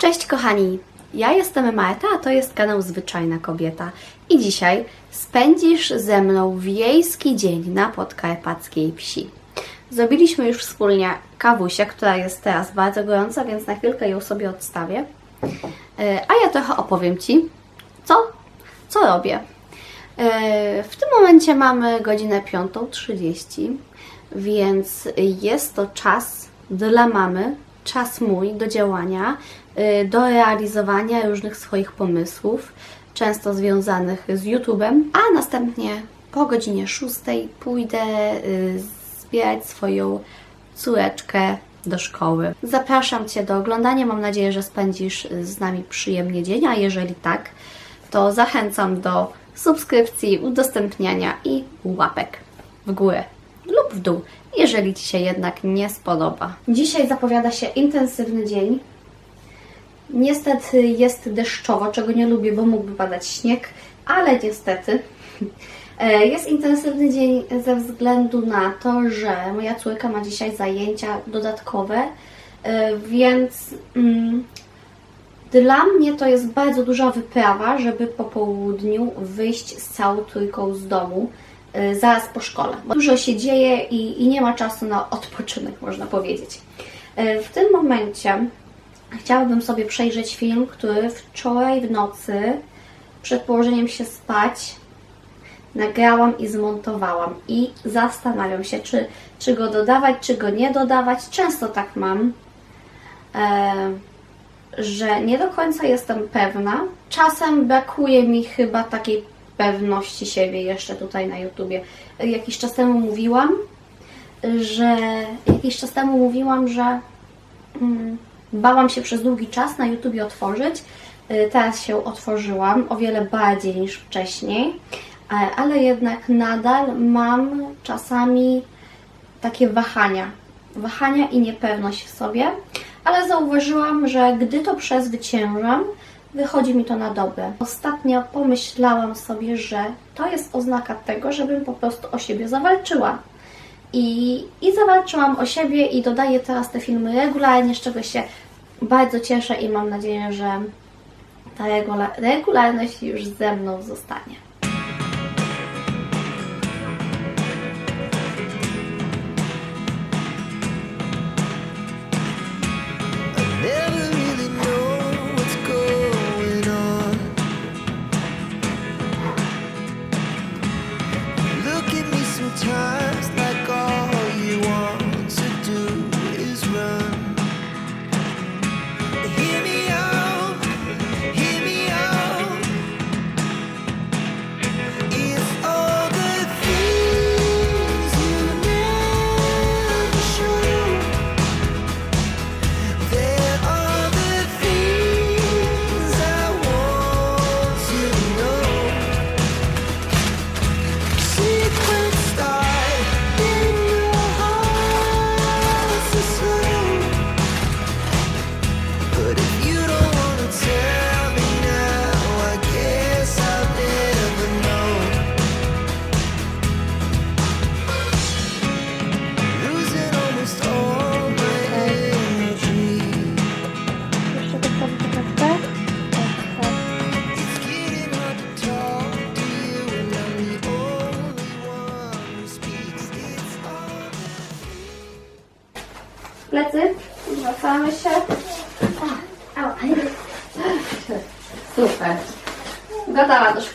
Cześć kochani, ja jestem Marta, a to jest kanał Zwyczajna Kobieta. I dzisiaj spędzisz ze mną wiejski dzień na podkarpackiej wsi. Zrobiliśmy już wspólnie kawusię, która jest teraz bardzo gorąca, więc na chwilkę ją sobie odstawię. E, A ja trochę opowiem Ci, co, co robię. E, W tym momencie mamy godzinę 5.30, więc jest to czas dla mamy, czas mój do działania, y, do realizowania różnych swoich pomysłów, często związanych z YouTube'em, a następnie po godzinie 6 pójdę y, zbierać swoją córeczkę do szkoły. Zapraszam Cię do oglądania. Mam nadzieję, że spędzisz z nami przyjemnie dzień, a jeżeli tak, to zachęcam do subskrypcji, udostępniania i łapek w górę lub w dół, jeżeli Ci się jednak nie spodoba. Dzisiaj zapowiada się intensywny dzień. Niestety jest deszczowo, czego nie lubię, bo mógłby padać śnieg, ale niestety e, jest intensywny dzień ze względu na to, że moja córka ma dzisiaj zajęcia dodatkowe, e, więc mm, dla mnie to jest bardzo duża wyprawa, żeby po południu wyjść z całą trójką z domu zaraz po szkole. Dużo się dzieje i, i nie ma czasu na odpoczynek, można powiedzieć. Y, W tym momencie chciałabym sobie przejrzeć film, który wczoraj w nocy przed położeniem się spać nagrałam i zmontowałam i zastanawiam się, czy, czy go dodawać, czy go nie dodawać. Często tak mam. E, że nie do końca jestem pewna. Czasem brakuje mi chyba takiej pewności siebie jeszcze tutaj na YouTubie. Jakiś czas temu mówiłam, że jakiś czas temu mówiłam, że mm, bałam się przez długi czas na YouTubie otworzyć. Y, Teraz się otworzyłam o wiele bardziej niż wcześniej, ale- ale jednak nadal mam czasami takie wahania. Wahania i niepewność w sobie, ale zauważyłam, że gdy to przezwyciężam, wychodzi mi to na dobre. Ostatnio pomyślałam sobie, że to jest oznaka tego, żebym po prostu o siebie zawalczyła. I, I zawalczyłam o siebie i dodaję teraz te filmy regularnie, z czego się bardzo cieszę i mam nadzieję, że ta regula- regularność już ze mną zostanie.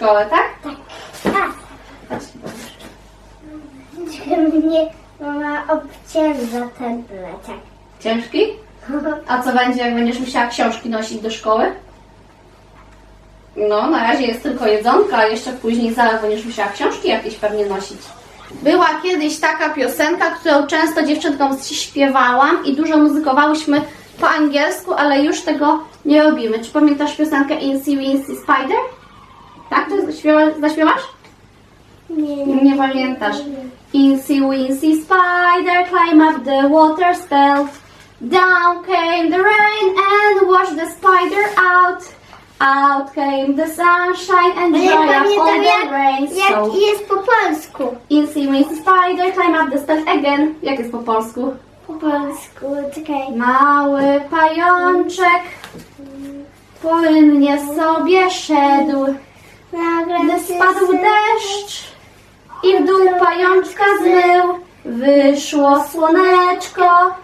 Szkoły, tak? Tak. Chodź. Mnie mama obcięża ten plecak. Ciężki? A co będzie, jak będziesz musiała książki nosić do szkoły? No, na razie jest tylko jedzonka, a jeszcze później zaraz będziesz musiała książki jakieś pewnie nosić. Była kiedyś taka piosenka, którą często dziewczynkom śpiewałam i dużo muzykowałyśmy po angielsku, ale już tego nie robimy. Czy pamiętasz piosenkę Incy Wincy Spider? Tak? To zaśpiewa- zaśpiewasz? Nie, Nie pamiętasz. Incy Wincy Spider climb up the water spout. Down came the rain and washed the spider out. Out came the sunshine and Ale dry up all the jak, rain. So jak jest po polsku. Incy Wincy Spider climb up the spout again. Jak jest po polsku? po polsku, czekaj. Mały pajączek płynnie sobie szedł, Nagle spadł deszcz i w dół pajączka zmył. Wyszło słoneczko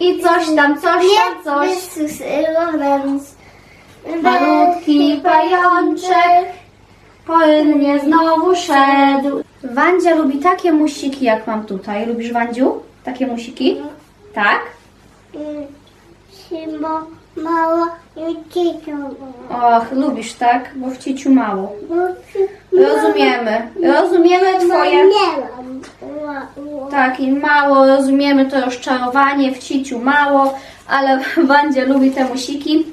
i coś tam, coś tam, coś. Malutki pajączek płynnie znowu szedł. Wandzia lubi takie musiki, jak mam tutaj. Lubisz, Wandziu? Takie musiki? Tak? Mm, Simo, mało i cicho. Och, lubisz, tak? Bo w cieciu mało. Rozumiemy. Rozumiemy twoje... Tak, i mało rozumiemy to rozczarowanie, w ciciu mało, ale Wandzia lubi te musiki.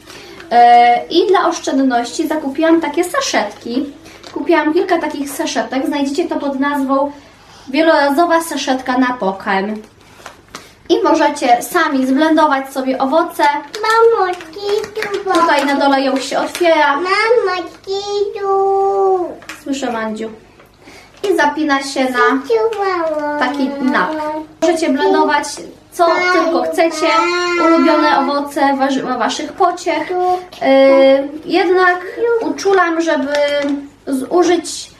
E, I dla oszczędności zakupiłam takie saszetki. Kupiłam kilka takich saszetek. Znajdziecie to pod nazwą wielorazowa saszetka na pokarm. I możecie sami zblendować sobie owoce. Mamo, kitu. Tutaj na dole ją się otwiera. Mamo, kitu. Słyszę, Wandziu. I zapina się na taki nap. Możecie blendować co tylko chcecie, ulubione owoce, warzywa waszych pociech. Yy, jednak uczulam, żeby zużyć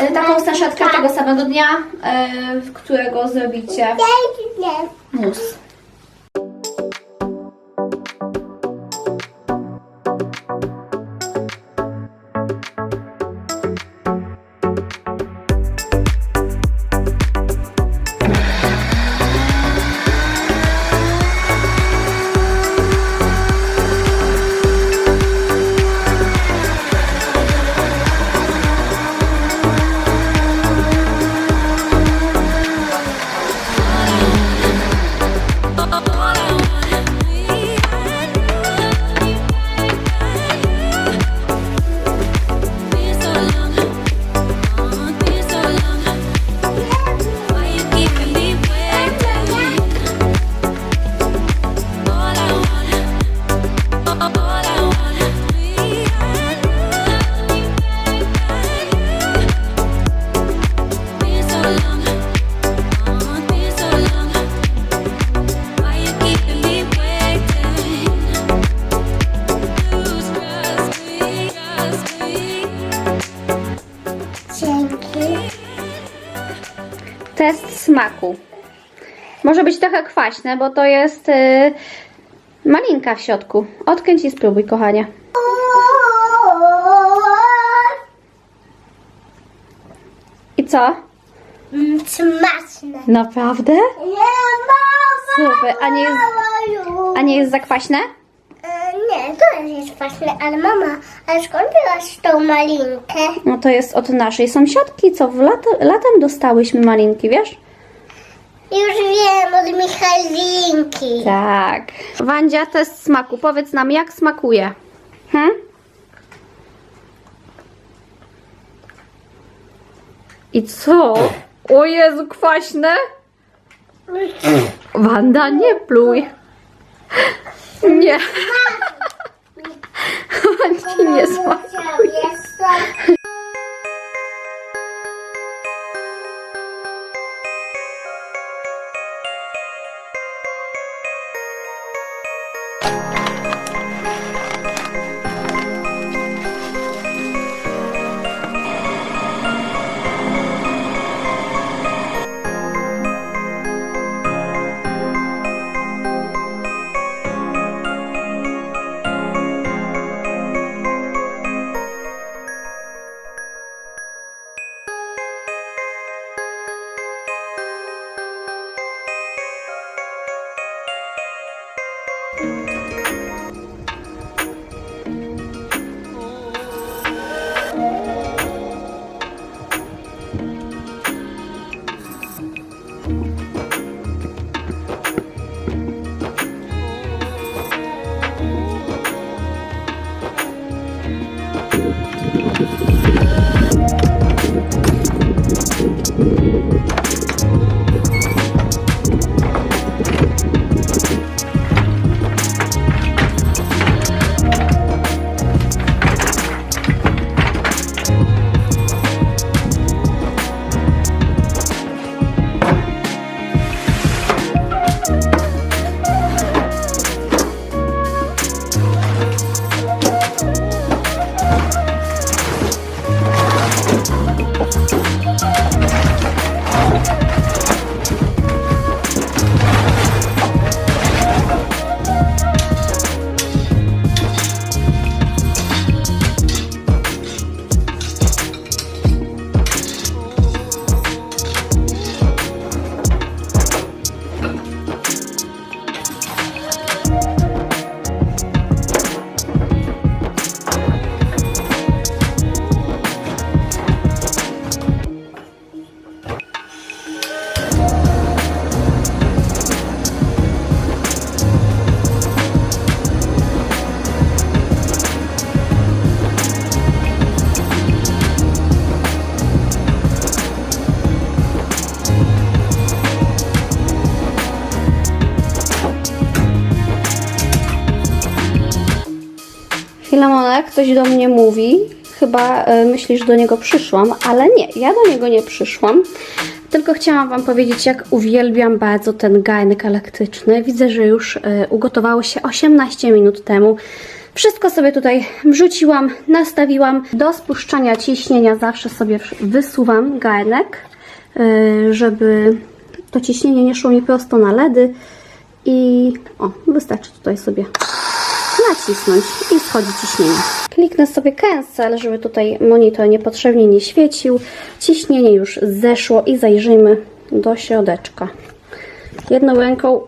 yy, taką saszetkę tego samego dnia, yy, w którego zrobicie mus. Smaku. Może być trochę kwaśne, bo to jest yy, malinka w środku. Odkręć i spróbuj, kochanie. I co? Mm, Smaczne. Naprawdę? Nie, mama. Super. A nie jest, a nie jest za kwaśne? E, Nie, to jest kwaśne, ale mama, ale skąd byłaś tą malinkę? No to jest od naszej sąsiadki, co w lat, latem dostałyśmy malinki, wiesz? Już wiem, od Michalinki. Tak. Wandzia, test smaku. Powiedz nam, jak smakuje. Hm? I co? O Jezu, kwaśne? Wanda, nie pluj. Nie. Nie smakuje. Ktoś do mnie mówi. Chyba y, myślisz, że do niego przyszłam, ale nie, ja do niego nie przyszłam. Tylko chciałam Wam powiedzieć, jak uwielbiam bardzo ten garnek elektryczny. Widzę, że już y, ugotowało się 18 minut temu. Wszystko sobie tutaj wrzuciłam, nastawiłam. Do spuszczania ciśnienia zawsze sobie wysuwam garnek, y, żeby to ciśnienie nie szło mi prosto na ledy. I o, wystarczy tutaj sobie nacisnąć i schodzi ciśnienie. Kliknę sobie cancel, żeby tutaj monitor niepotrzebnie nie świecił. Ciśnienie już zeszło i zajrzyjmy do środeczka. Jedną ręką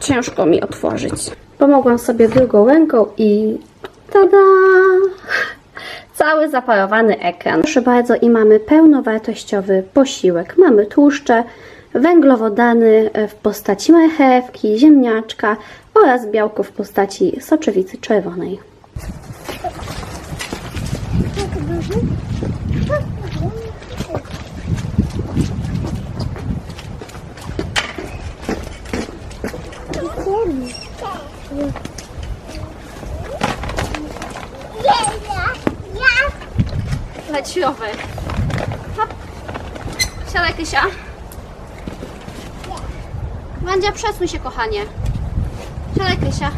ciężko mi otworzyć. Pomogłam sobie drugą ręką i tada! Cały zaparowany ekran. Proszę bardzo i mamy pełnowartościowy posiłek. Mamy tłuszcze, węglowodany w postaci marchewki, ziemniaczka oraz białko w postaci soczewicy czerwonej. Leci rower. Siadaj, Kysia. Wandzia, przesuń się, kochanie. Siadaj, Kysia.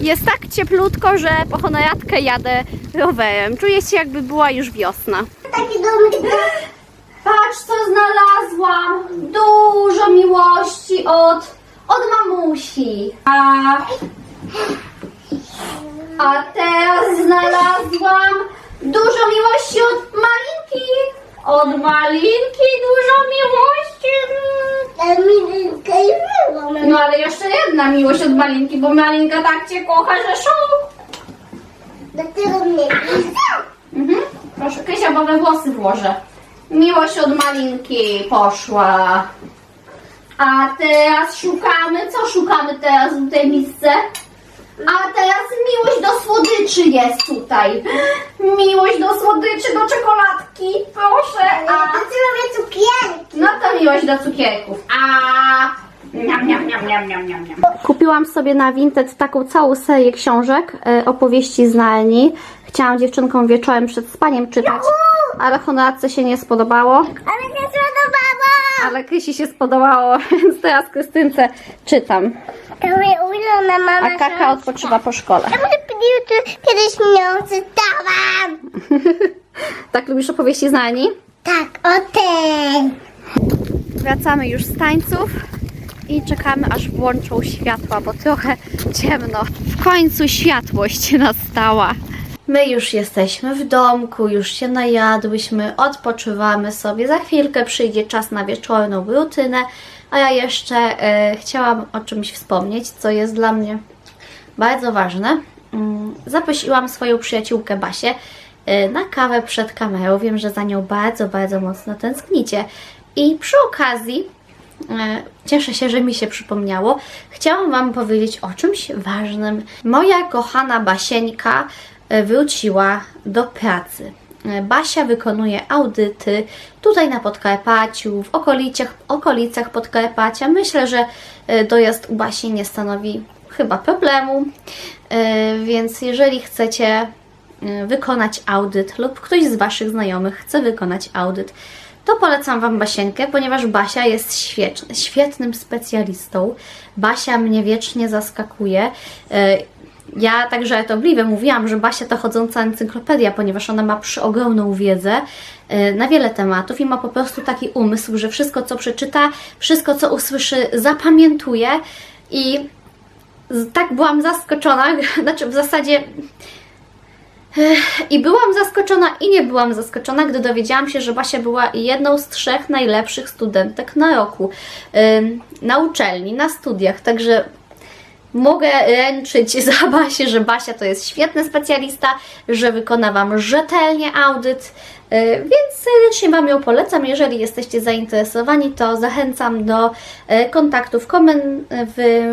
Jest tak cieplutko, że po honoratkę jadę rowerem. Czuję się jakby była już wiosna. Taki domek. Patrz co znalazłam! Dużo miłości od, od mamusi. A, a teraz znalazłam dużo miłości od malinki. Od malinki dużo miłości. No ale jeszcze jedna miłość od malinki, bo malinka tak cię kocha, że szok. Dlatego mnie Mhm. Proszę, Krysia, bo we włosy włożę. Miłość od malinki poszła. A teraz szukamy, co szukamy teraz w tej misce? A teraz miłość do słodyczy jest tutaj. Miłość do słodyczy, do czekoladki, proszę. A ty robię cukierki. no to miłość do cukierków. A Niam, niam, niam, niam, niam, niam. Kupiłam sobie na Vinted taką całą serię książek, e, opowieści z Narni. Chciałam dziewczynkom wieczorem przed spaniem czytać, ale honoratce się nie spodobało. Ale nie podobało. Ale Krysi się spodobało, więc teraz Krystynce czytam. A Kaka odpoczywa po szkole. Kiedyś mnie czytałam. Tak lubisz opowieści z Narni? Tak, o tej. Wracamy już z tańców i czekamy aż włączą światła, bo trochę ciemno. W końcu światłość nastała. My już jesteśmy w domku, już się najadłyśmy, odpoczywamy sobie. Za chwilkę przyjdzie czas na wieczorną rutynę, a ja jeszcze e, chciałam o czymś wspomnieć, co jest dla mnie bardzo ważne. Mm, Zaprosiłam swoją przyjaciółkę Basię e, na kawę przed kamerą. Wiem, że za nią bardzo, bardzo mocno tęsknicie. I przy okazji, e, cieszę się, że mi się przypomniało, chciałam Wam powiedzieć o czymś ważnym. Moja kochana Basieńka wróciła do pracy. E, Basia wykonuje audyty tutaj na Podkarpaciu, w okolicach, okolicach Podkarpacia. Myślę, że e, dojazd u Basi nie stanowi chyba problemu, E, więc jeżeli chcecie e, wykonać audyt lub ktoś z Waszych znajomych chce wykonać audyt, to polecam Wam Basienkę, ponieważ Basia jest świetny, świetnym specjalistą. Basia mnie wiecznie zaskakuje. Ja tak żartobliwie mówiłam, że Basia to chodząca encyklopedia, ponieważ ona ma przeogromną wiedzę e, na wiele tematów i ma po prostu taki umysł, że wszystko co przeczyta, wszystko co usłyszy zapamiętuje. I tak byłam zaskoczona, znaczy w zasadzie Ech, i byłam zaskoczona i nie byłam zaskoczona, gdy dowiedziałam się, że Basia była jedną z trzech najlepszych studentek na roku ym, na uczelni, na studiach, także Mogę ręczyć za Basię, że Basia to jest świetny specjalista, że wykona Wam rzetelnie audyt, yy, więc serdecznie Wam ją polecam. Jeżeli jesteście zainteresowani, to zachęcam do yy, kontaktu w, komen- w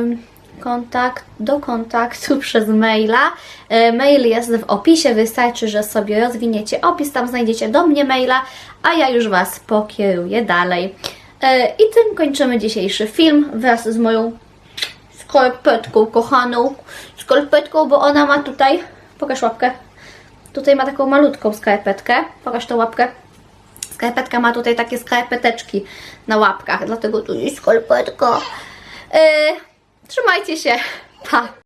kontakt, do kontaktu przez maila. Yy, Mail jest w opisie, wystarczy, że sobie rozwiniecie opis, tam znajdziecie do mnie maila, a ja już Was pokieruję dalej. I tym kończymy dzisiejszy film wraz z moją skarpetką kochaną. Skarpetką, bo ona ma tutaj. Pokaż łapkę. Tutaj ma taką malutką skarpetkę. Pokaż tą łapkę. Skarpetka ma tutaj takie skarpeteczki na łapkach, dlatego tu jest skarpetka. Yy, trzymajcie się. Pa!